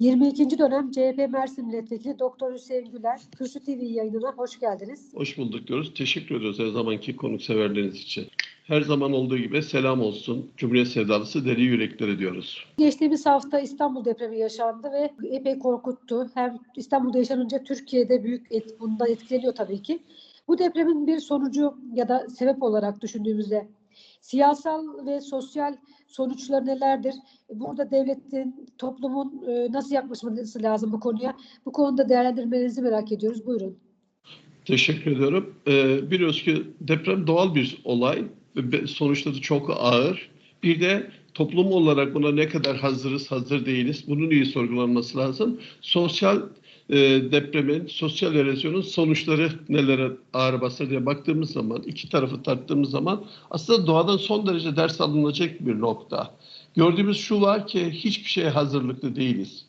22. dönem CHP Mersin Milletvekili Doktor Hüseyin Güler, Kürsü TV yayınına hoş geldiniz. Hoş bulduk diyoruz. Teşekkür ediyoruz her zamanki konukseverleriniz için. Her zaman olduğu gibi selam olsun. Cumhuriyet sevdalısı deli yürekleri diyoruz. Geçtiğimiz hafta İstanbul depremi yaşandı ve epey korkuttu. Hem İstanbul'da yaşanınca Türkiye'de büyük et, bundan etkileniyor tabii ki. Bu depremin bir sonucu ya da sebep olarak düşündüğümüzde siyasal ve sosyal sonuçları nelerdir? Burada devletin, toplumun e, nasıl yaklaşması lazım bu konuya? Bu konuda değerlendirmenizi merak ediyoruz. Buyurun. Teşekkür ediyorum. Ee, biliyoruz ki deprem doğal bir olay sonuçları çok ağır. Bir de toplum olarak buna ne kadar hazırız, hazır değiliz. Bunun iyi sorgulanması lazım. Sosyal e, depremin, sosyal erozyonun sonuçları nelere ağır basar diye baktığımız zaman, iki tarafı tarttığımız zaman aslında doğadan son derece ders alınacak bir nokta. Gördüğümüz şu var ki hiçbir şeye hazırlıklı değiliz.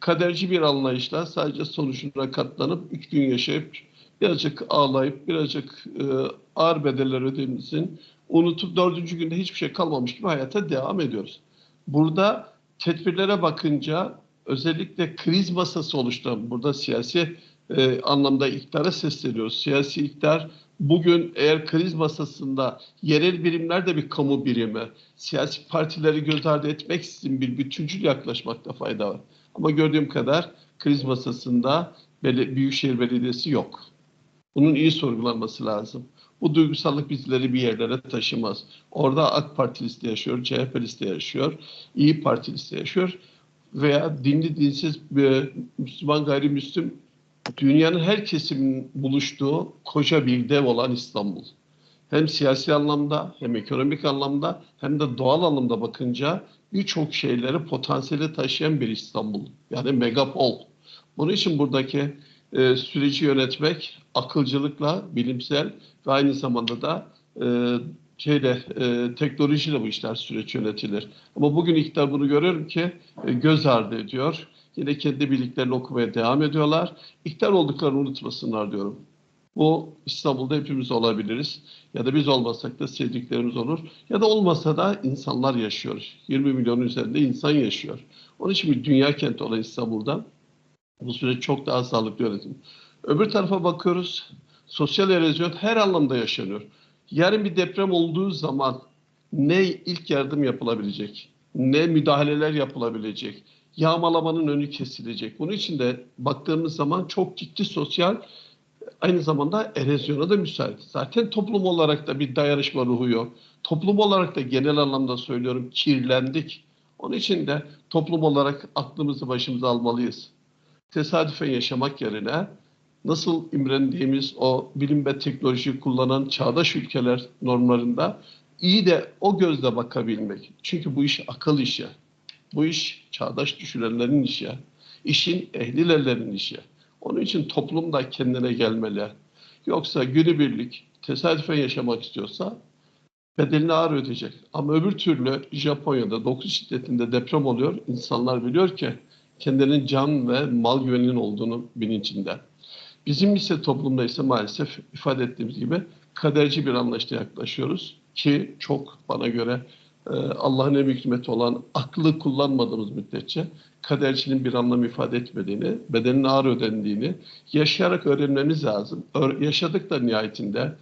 Kaderci bir anlayışla sadece sonucuna katlanıp üç gün yaşayıp birazcık ağlayıp birazcık e, ağır bedeller ödediğimizin unutup dördüncü günde hiçbir şey kalmamış gibi hayata devam ediyoruz. Burada tedbirlere bakınca özellikle kriz masası oluşturan burada siyasi e, anlamda iktidara sesleniyoruz. Siyasi iktidar bugün eğer kriz masasında yerel birimler de bir kamu birimi, siyasi partileri göz ardı etmeksizin bir bütüncül yaklaşmakta fayda var. Ama gördüğüm kadar kriz masasında Bel- Büyükşehir Belediyesi yok. Bunun iyi sorgulanması lazım. Bu duygusallık bizleri bir yerlere taşımaz. Orada AK Partilisi de yaşıyor, CHP'lisi de yaşıyor, İyi Partilisi de yaşıyor veya dinli dinsiz bir Müslüman gayrimüslim dünyanın her kesiminin buluştuğu koca bir dev olan İstanbul. Hem siyasi anlamda hem ekonomik anlamda hem de doğal anlamda bakınca birçok şeyleri potansiyeli taşıyan bir İstanbul. Yani megapol. Bunun için buradaki e, süreci yönetmek akılcılıkla, bilimsel ve aynı zamanda da e, şeyle e, teknolojiyle bu işler süreç yönetilir. Ama bugün iktidar bunu görüyorum ki e, göz ardı ediyor. Yine kendi bildiklerini okumaya devam ediyorlar. İktidar olduklarını unutmasınlar diyorum. Bu İstanbul'da hepimiz olabiliriz. Ya da biz olmasak da sevdiklerimiz olur. Ya da olmasa da insanlar yaşıyor. 20 milyonun üzerinde insan yaşıyor. Onun için bir dünya kenti olan İstanbul'da bu süreç çok daha sağlıklı yönetim. Öbür tarafa bakıyoruz. Sosyal erozyon her anlamda yaşanıyor. Yarın bir deprem olduğu zaman ne ilk yardım yapılabilecek, ne müdahaleler yapılabilecek, yağmalamanın önü kesilecek. Bunun için de baktığımız zaman çok ciddi sosyal aynı zamanda erozyona da müsait. Zaten toplum olarak da bir dayanışma ruhu yok. Toplum olarak da genel anlamda söylüyorum kirlendik. Onun için de toplum olarak aklımızı başımıza almalıyız. Tesadüfen yaşamak yerine nasıl imrendiğimiz o bilim ve teknoloji kullanan çağdaş ülkeler normlarında iyi de o gözle bakabilmek. Çünkü bu iş akıl işi. Bu iş çağdaş düşünenlerin işi. İşin ehlilerlerin işi. Onun için toplum da kendine gelmeli. Yoksa günübirlik tesadüfen yaşamak istiyorsa bedelini ağır ödeyecek. Ama öbür türlü Japonya'da 9 şiddetinde deprem oluyor. İnsanlar biliyor ki kendinin can ve mal güveninin olduğunu bilincinde. Bizim ise toplumda ise maalesef ifade ettiğimiz gibi kaderci bir anlayışla yaklaşıyoruz ki çok bana göre e, Allah'ın en büyük hikmeti olan aklı kullanmadığımız müddetçe kadercinin bir anlam ifade etmediğini, bedenin ağır ödendiğini yaşayarak öğrenmemiz lazım. Ö- yaşadık da nihayetinde.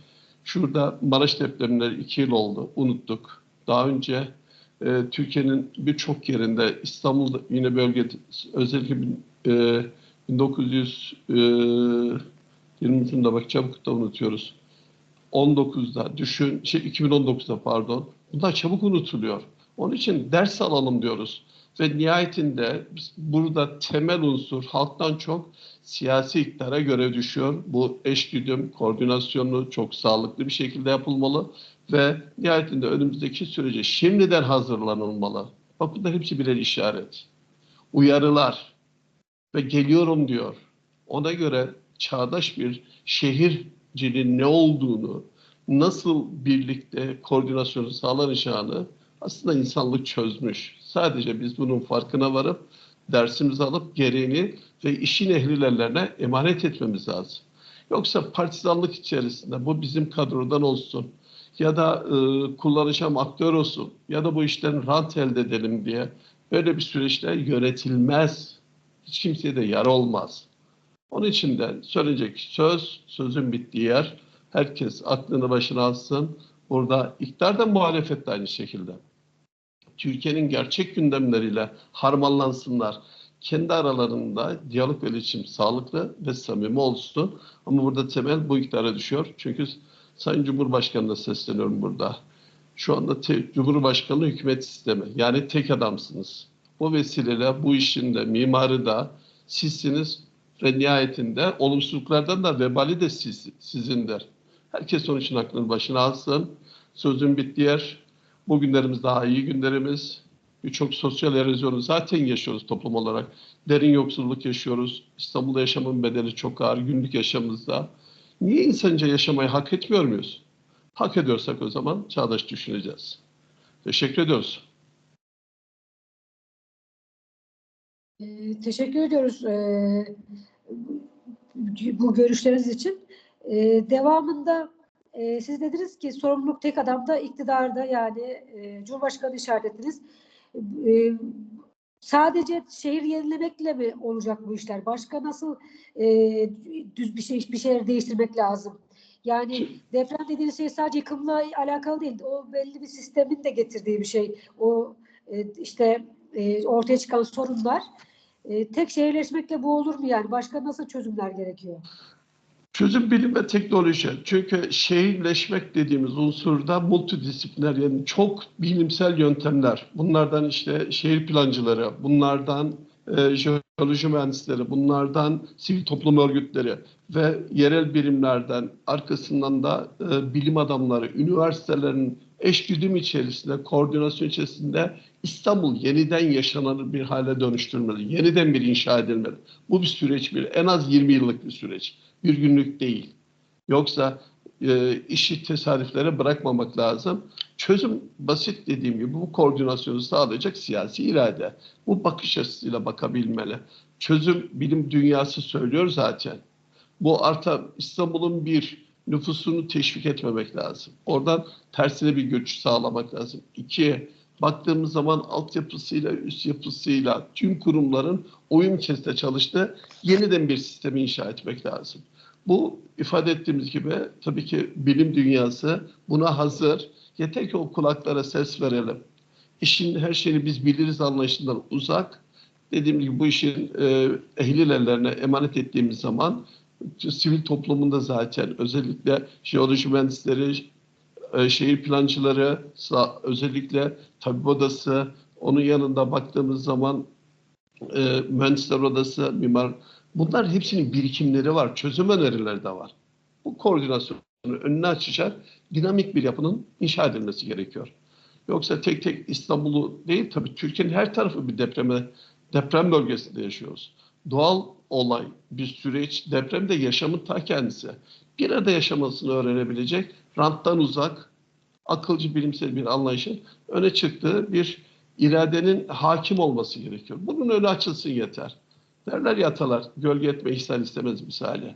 Şurada Maraş depremleri iki yıl oldu, unuttuk. Daha önce e, Türkiye'nin birçok yerinde, İstanbul'da yine bölge, özellikle e, 1900 e, 20'sinde bak çabuk da unutuyoruz. 19'da düşün, şey 2019'da pardon. Bunlar çabuk unutuluyor. Onun için ders alalım diyoruz. Ve nihayetinde burada temel unsur halktan çok siyasi iktidara göre düşüyor. Bu eşgüdüm, koordinasyonu çok sağlıklı bir şekilde yapılmalı ve nihayetinde önümüzdeki sürece şimdiden hazırlanılmalı. Bak bunlar hepsi birer işaret. Uyarılar ve geliyorum diyor. Ona göre çağdaş bir şehirciliğin ne olduğunu, nasıl birlikte koordinasyonu sağlanacağını aslında insanlık çözmüş. Sadece biz bunun farkına varıp dersimizi alıp gereğini ve işin ehlilerine emanet etmemiz lazım. Yoksa partizanlık içerisinde bu bizim kadrodan olsun ya da e, kullanacağım aktör olsun ya da bu işten rant elde edelim diye böyle bir süreçte yönetilmez. Hiç kimseye de yara olmaz. Onun için de söylenecek söz, sözün bittiği yer. Herkes aklını başına alsın. Burada iktidar da muhalefet de aynı şekilde. Türkiye'nin gerçek gündemleriyle harmanlansınlar. Kendi aralarında diyalog ve iletişim sağlıklı ve samimi olsun. Ama burada temel bu iktidara düşüyor. Çünkü Sayın Cumhurbaşkanı'na sesleniyorum burada. Şu anda Cumhurbaşkanı hükümet sistemi. Yani tek adamsınız. Bu vesileyle bu işin de mimarı da sizsiniz ve nihayetinde olumsuzluklardan da vebali de siz, sizindir. Herkes onun için aklını başına alsın. Sözün bittiği yer bu günlerimiz daha iyi günlerimiz. Birçok sosyal erozyonu zaten yaşıyoruz toplum olarak. Derin yoksulluk yaşıyoruz. İstanbul'da yaşamın bedeli çok ağır günlük yaşamımızda. Niye insanca yaşamayı hak etmiyor muyuz? Hak ediyorsak o zaman çağdaş düşüneceğiz. Teşekkür ediyoruz. Ee, teşekkür ediyoruz ee, bu görüşleriniz için. Ee, devamında siz dediniz ki sorumluluk tek adamda, iktidarda yani e, Cumhurbaşkanı işaret ettiniz. E, sadece şehir yenilemekle mi olacak bu işler? Başka nasıl e, düz bir şey bir şeyler değiştirmek lazım? Yani deprem dediğiniz şey sadece yıkımla alakalı değil. O belli bir sistemin de getirdiği bir şey. O e, işte e, ortaya çıkan sorunlar. E, tek şehirleşmekle bu olur mu yani? Başka nasıl çözümler gerekiyor? Çözüm bilim ve teknoloji. Çünkü şehirleşmek dediğimiz unsurda multidisipliner yani çok bilimsel yöntemler. Bunlardan işte şehir plancıları, bunlardan e, jeoloji mühendisleri, bunlardan sivil toplum örgütleri ve yerel birimlerden arkasından da e, bilim adamları, üniversitelerin eşgüdüm içerisinde, koordinasyon içerisinde İstanbul yeniden yaşanır bir hale dönüştürmeli. Yeniden bir inşa edilmeli. Bu bir süreç, bir en az 20 yıllık bir süreç. Bir günlük değil. Yoksa e, işi tesadüflere bırakmamak lazım. Çözüm basit dediğim gibi bu koordinasyonu sağlayacak siyasi irade. Bu bakış açısıyla bakabilmeli. Çözüm bilim dünyası söylüyor zaten. Bu arta İstanbul'un bir nüfusunu teşvik etmemek lazım. Oradan tersine bir göç sağlamak lazım. İki, baktığımız zaman altyapısıyla, üst yapısıyla tüm kurumların uyum içerisinde çalıştığı yeniden bir sistemi inşa etmek lazım. Bu ifade ettiğimiz gibi tabii ki bilim dünyası buna hazır. Yeter ki o kulaklara ses verelim. İşin her şeyini biz biliriz anlayışından uzak. Dediğim gibi bu işin e, ehil ellerine emanet ettiğimiz zaman sivil toplumunda zaten özellikle jeoloji mühendisleri, e, şehir plancıları, özellikle tabip odası, onun yanında baktığımız zaman e, mühendisler odası, mimar, bunlar hepsinin birikimleri var, çözüm önerileri de var. Bu koordinasyonu önüne açacak dinamik bir yapının inşa edilmesi gerekiyor. Yoksa tek tek İstanbul'u değil tabii Türkiye'nin her tarafı bir depreme, deprem bölgesinde yaşıyoruz. Doğal olay, bir süreç, deprem de yaşamın ta kendisi. Bir arada yaşamasını öğrenebilecek, ranttan uzak, akılcı bilimsel bir anlayışın öne çıktığı bir iradenin hakim olması gerekiyor. Bunun önü açılsın yeter. Derler ya atalar, gölge etme ihsan istemez misali.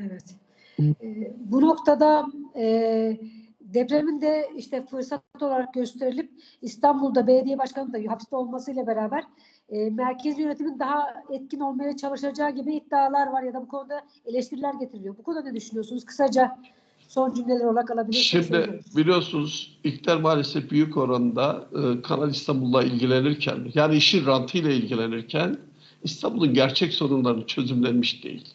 Evet. Ee, bu noktada e, depremin de işte fırsat olarak gösterilip İstanbul'da belediye başkanı da hapiste olmasıyla beraber e, merkezi yönetimin daha etkin olmaya çalışacağı gibi iddialar var ya da bu konuda eleştiriler getiriliyor. Bu konuda ne düşünüyorsunuz? Kısaca son cümleler olarak alabilirsiniz. Şimdi biliyorsunuz iktidar maalesef büyük oranda e, Kanal İstanbul'la ilgilenirken, yani işin rantıyla ilgilenirken İstanbul'un gerçek sorunlarını çözümlenmiş değil.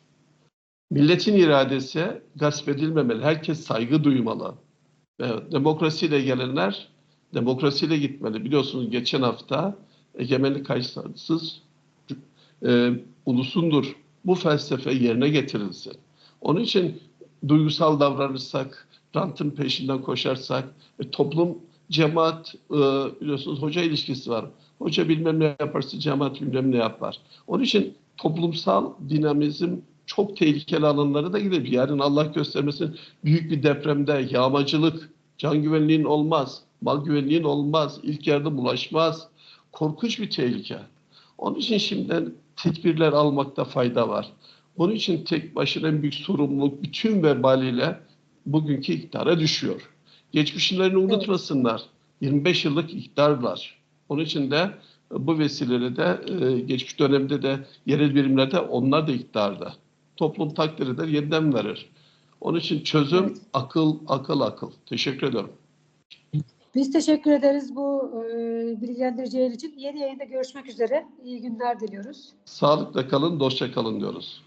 Milletin iradesi gasp edilmemeli. Herkes saygı duymalı. Ve demokrasiyle gelenler demokrasiyle gitmeli. Biliyorsunuz geçen hafta egemenlik kayıtsız e, ulusundur. Bu felsefe yerine getirilsin. Onun için duygusal davranırsak, rantın peşinden koşarsak, e, toplum, cemaat, e, biliyorsunuz hoca ilişkisi var. Hoca bilmem ne yaparsa cemaat bilmem ne yapar. Onun için toplumsal dinamizm çok tehlikeli alanlara da gidebilir. Yarın Allah göstermesin büyük bir depremde yağmacılık, can güvenliğin olmaz, mal güvenliğin olmaz, ilk yardım ulaşmaz. Korkunç bir tehlike. Onun için şimdiden tedbirler almakta fayda var. Bunun için tek başına en büyük sorumluluk bütün vebaliyle bugünkü iktidara düşüyor. Geçmişlerini unutmasınlar. 25 yıllık iktidarlar. Onun için de Bu vesileyle de e, geçmiş dönemde de yerel birimlerde onlar da iktidarda. Toplum takdir eder, yeniden verir. Onun için çözüm Evet. akıl, akıl, akıl. Teşekkür ediyorum. Biz teşekkür ederiz bu e, bilgilendiriciler için. Yeni yayında görüşmek üzere. İyi günler diliyoruz. Sağlıkla kalın, dostça kalın diyoruz.